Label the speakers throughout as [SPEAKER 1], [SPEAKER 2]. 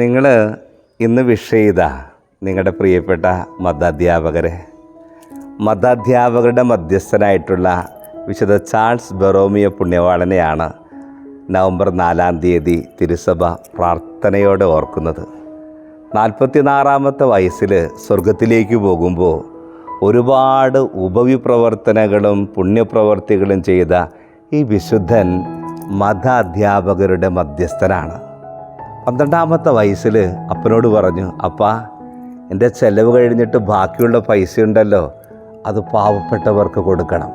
[SPEAKER 1] നിങ്ങൾ ഇന്ന് വിഷ് ചെയ്ത നിങ്ങളുടെ പ്രിയപ്പെട്ട മതാധ്യാപകരെ മതാധ്യാപകരുടെ മധ്യസ്ഥനായിട്ടുള്ള വിശുദ്ധ ചാൾസ് ബെറോമിയ പുണ്യവാളനെയാണ് നവംബർ നാലാം തീയതി തിരുസഭ പ്രാർത്ഥനയോടെ ഓർക്കുന്നത്. നാൽപ്പത്തിനാറാമത്തെ വയസ്സിൽ സ്വർഗത്തിലേക്ക് പോകുമ്പോൾ ഒരുപാട് ഉപവിപ്രവർത്തനങ്ങളും പുണ്യപ്രവർത്തികളും ചെയ്ത ഈ വിശുദ്ധൻ മത അധ്യാപകരുടെ മധ്യസ്ഥനാണ്. പന്ത്രണ്ടാമത്തെ വയസ്സിൽ അപ്പനോട് പറഞ്ഞു അപ്പാ എന്റെ ചെലവ് കഴിഞ്ഞിട്ട് ബാക്കിയുള്ള പൈസ ഉണ്ടല്ലോ അത് പാവപ്പെട്ടവർക്ക് കൊടുക്കണം.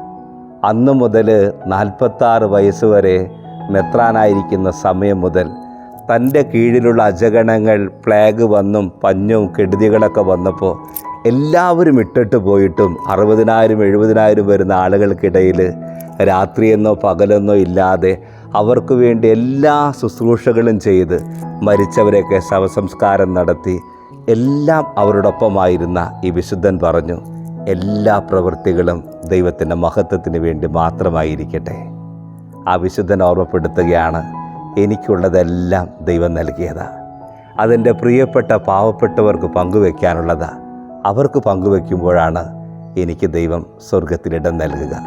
[SPEAKER 1] അന്ന് മുതൽ നാൽപ്പത്താറ് വയസ്സ് വരെ മെത്രാനായിരിക്കുന്ന സമയം മുതൽ തന്റെ കീഴിലുള്ള അജഗണങ്ങൾ പ്ലേഗ് വന്നും പഞ്ഞും കെടുതികളൊക്കെ വന്നപ്പോൾ എല്ലാവരും ഇട്ടിട്ട് പോയിട്ടും അറുപതിനായിരം എഴുപതിനായിരം വരുന്ന ആളുകൾക്കിടയിൽ രാത്രിയെന്നോ പകലെന്നോ ഇല്ലാതെ അവർക്ക് വേണ്ടി എല്ലാ ശുശ്രൂഷകളും ചെയ്ത് മരിച്ചവരെയൊക്കെ ശവസംസ്കാരം നടത്തി എല്ലാം അവരോടൊപ്പമായിരുന്ന ഈ വിശുദ്ധൻ പറഞ്ഞു എല്ലാ പ്രവൃത്തികളും ദൈവത്തിന്റെ മഹത്വത്തിന് വേണ്ടി മാത്രമായിരിക്കട്ടെ. ആ വിശുദ്ധൻ ഓർമ്മപ്പെടുത്തുകയാണ് എനിക്കുള്ളതെല്ലാം ദൈവം നൽകിയതാണ് അതെന്റെ പ്രിയപ്പെട്ട പാവപ്പെട്ടവർക്ക് പങ്കുവെക്കാനുള്ളതാണ് അവർക്ക് പങ്കുവെക്കുമ്പോഴാണ് എനിക്ക് ദൈവം സ്വർഗത്തിലിടം നൽകുക.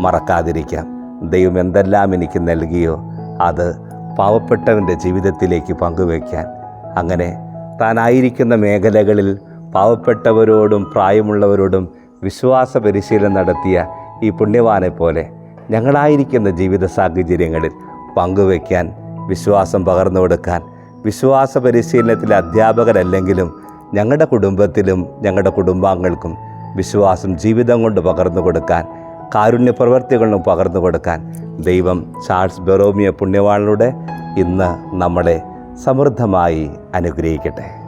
[SPEAKER 1] മറക്കാതിരിക്കാം. ദൈവം എന്തെല്ലാം എനിക്ക് നൽകിയോ അത് പാവപ്പെട്ടവന്റെ ജീവിതത്തിലേക്ക് പങ്കുവയ്ക്കാൻ. അങ്ങനെ താനായിരിക്കുന്ന മേഖലകളിൽ പാവപ്പെട്ടവരോടും പ്രായമുള്ളവരോടും വിശ്വാസ പരിശീലനം നടത്തിയ ഈ പുണ്യവാനെ പോലെ ഞങ്ങളായിരിക്കുന്ന ജീവിത സാഹചര്യങ്ങളിൽ പങ്കുവയ്ക്കാൻ വിശ്വാസം പകർന്നു കൊടുക്കാൻ വിശ്വാസ പരിശീലനത്തിലെ അധ്യാപകരല്ലെങ്കിലും ഞങ്ങളുടെ കുടുംബത്തിലും ഞങ്ങളുടെ കുടുംബാംഗങ്ങൾക്കും വിശ്വാസം ജീവിതം കൊണ്ട് പകർന്നു കൊടുക്കാൻ കാരുണ്യ പ്രവർത്തികളും പകർന്നു കൊടുക്കാൻ ദൈവം ചാൾസ് ബെറോമിയ പുണ്യവാളിലൂടെ ഇന്ന് നമ്മളെ സമൃദ്ധമായി അനുഗ്രഹിക്കട്ടെ.